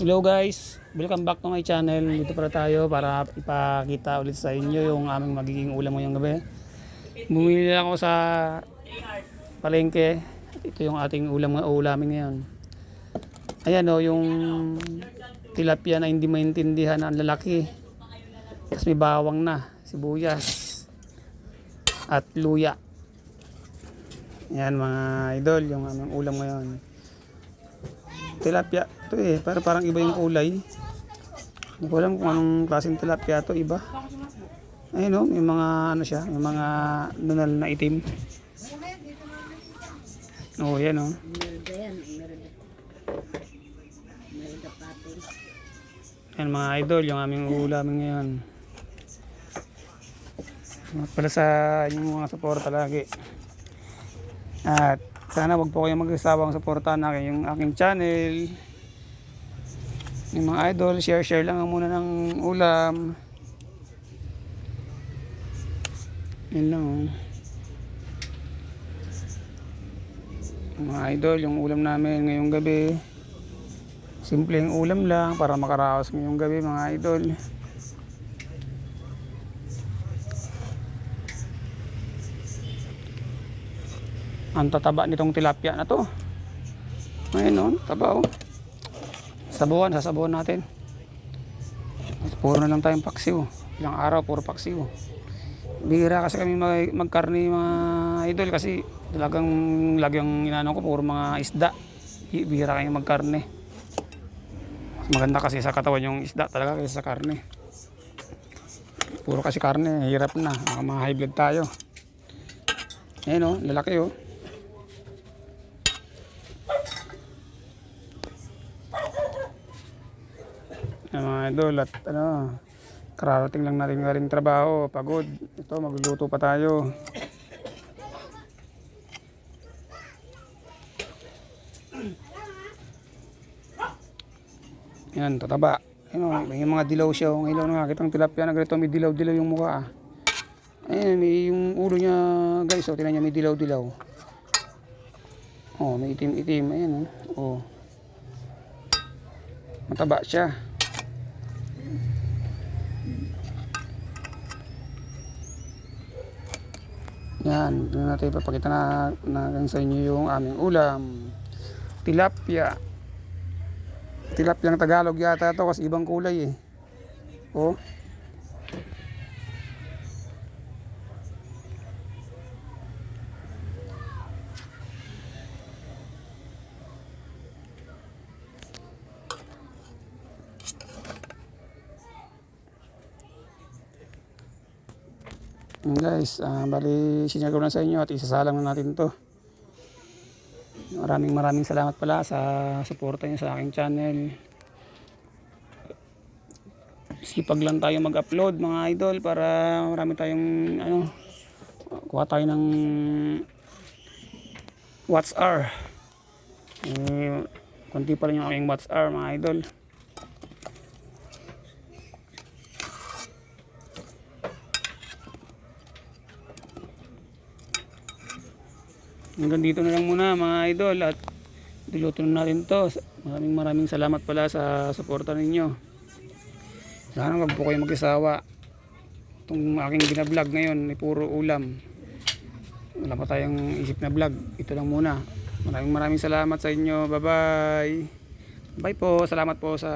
Hello guys, welcome back to my channel. Dito para tayo para ipakita ulit sa inyo yung aming magiging ulam ngayong gabi. Bumili lang ako sa palengke. Ito yung ating ulam ulamin ngayon. Ayan o, yung tilapia na hindi maintindihan ang lalaki. Tapos may bawang na, sibuyas at luya. Yan mga idol, yung aming ulam ngayon tilapia to eh. Pero parang iba yung kulay. Hindi ko alam kung anong klaseng tilapia to. Iba. Ayun o. May mga ano siya. May mga nunal na itim. Oh, yan o. Yan mga idol. Yung aming ulamin ngayon. Salamat pala sa inyong mga suporta lagi. At sana wag po kayong mag-asawang suportahan akin yung aking channel. Yung mga idol, share-share lang muna ng ulam. Yun lang oh. Mga idol, yung ulam namin ngayong gabi. Simpleng ulam lang para makaraos ngayong gabi mga idol. Ang tataba nitong tilapia na to. Ayun oh, taba oh. Sabuhan, sasabuhan natin. Puro na lang tayong paksiw. Ilang araw, puro paksiw. Bihira kasi kami mag magkarni mga idol kasi talagang lagi ang inano ko puro mga isda. Hi- Bihira kayo magkarne. Mas maganda kasi sa katawan yung isda talaga kaysa sa karne. Puro kasi karne, hirap na. Mga high blood tayo. Ayun oh, lalaki oh. Yan mga idol at ano, kararating lang natin galing trabaho, pagod. Ito, magluluto pa tayo. Yan, tataba. Yan, oh, may mga dilaw siya. Oh. Ngayon lang nakakita tilapia na ganito, may dilaw-dilaw yung mukha. Ah. Ayan, may yung ulo niya, guys. Oh, tinan niya, may dilaw-dilaw. Oh, may itim-itim. Ayan, oh. oh. Mataba siya. Yan, doon natin ipapakita na, na sa inyo yung aming ulam. Tilapia. Tilapia ng Tagalog yata to kasi ibang kulay eh. Oh. Yan guys, ah, bali sinare ko na sa inyo at isasalang na natin to. Maraming maraming salamat pala sa suporta niyo sa aking channel. Sipag lang tayo mag-upload mga idol para marami tayong ano, kuha tayo ng watch hour. Eh, konti pa lang yung aking watch hour mga idol. Hanggang dito na lang muna mga idol at diluto na natin to. Maraming maraming salamat pala sa suporta ninyo. Sana wag po kayo mag-isawa. Itong aking binablog ngayon ay puro ulam. Wala pa tayong isip na vlog. Ito lang muna. Maraming maraming salamat sa inyo. Bye bye. Bye po. Salamat po sa